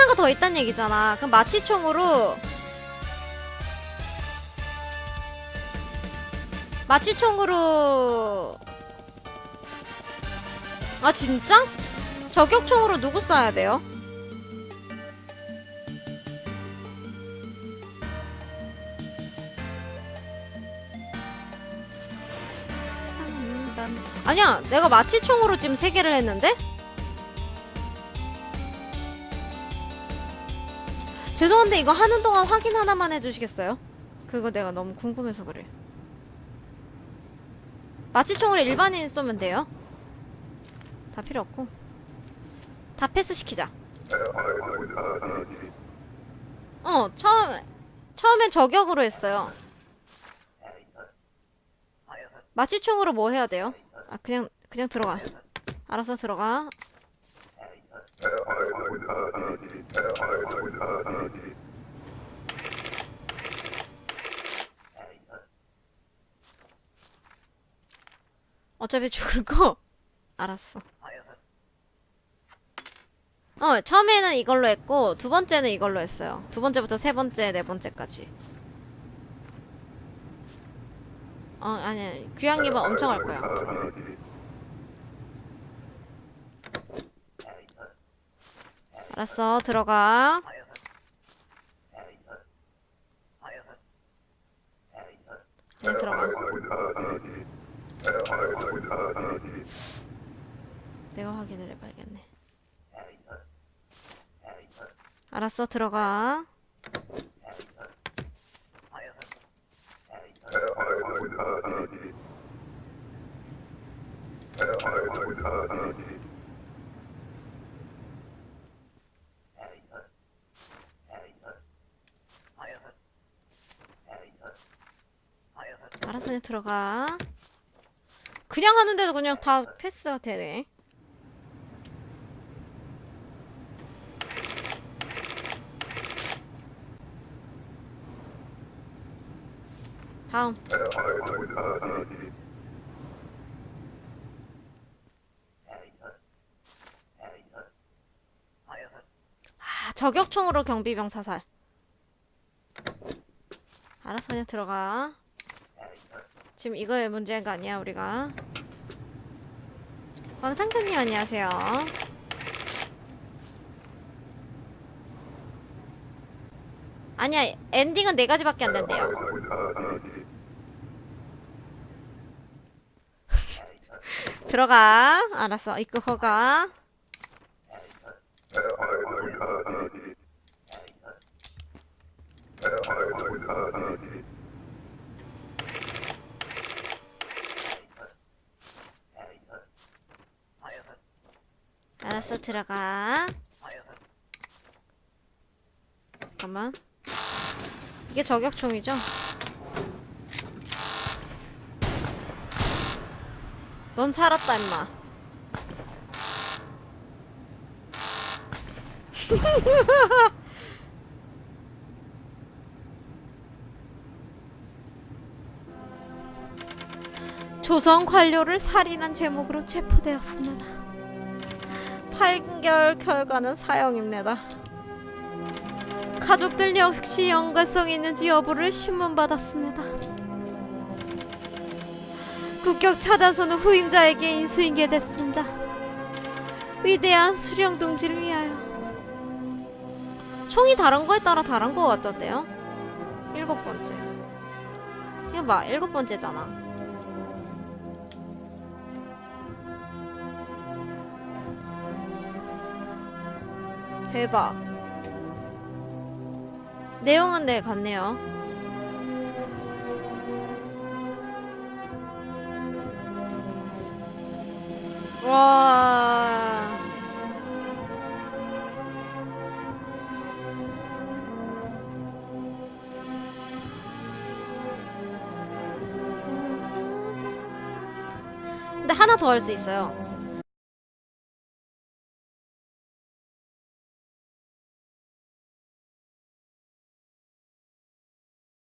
하나가 더 있단 얘기잖아. 그럼 마취총으로 마취총으로 아 진짜? 저격총으로 누구 쏴야 돼요? 아니야 내가 마취총으로 지금 세 개를 했는데? 죄송한데 이거 하는 동안 확인 하나만 해주시겠어요? 그거 내가 너무 궁금해서 그래. 마취총으로 일반인 쏘면 돼요? 다 필요 없고. 다 패스시키자. 어 처음 처음엔 저격으로 했어요. 마취총으로 뭐 해야 돼요? 아 그냥 그냥 들어가. 알아서 들어가 어차피 죽을 거? 알았어. 어 처음에는 이걸로 했고 두 번째는 이걸로 했어요. 두 번째부터 세 번째 네 번째까지. 어 아니 귀향님은 엄청 할 거야 알았어 들어가. 그냥 들어가. 내가 확인을 해봐야겠네. 알았어 들어가 알았어 그냥 들어가. 그냥 하는데도 그냥 다 패스가 되네. 다음. 아 저격총으로 경비병 사살. 알았어 그냥 들어가 지금 이거의 문제가 아니야 우리가. 왕상현님 안녕하세요. 아니야 엔딩은 네 가지밖에 안 된대요. 들어가. 알았어. 입구 허가 알았어 들어가 잠깐만 이게 저격총이죠? 넌 살았다 임마 조선 관료를 살인한 제목으로 체포되었습니다. 8개월 결과는 사형입니다. 가족들 역시 연관성 있는지 여부를 신문받았습니다. 국격 차단소는 후임자에게 인수인계됐습니다. 위대한 수령 동지를 위하여. 총이 다른 거에 따라 다른 거 같던데요? 일곱 번째. 이거 봐, 일곱 번째잖아. 대박. 내용은 네 같네요. 와. 근데 하나 더 할 수 있어요.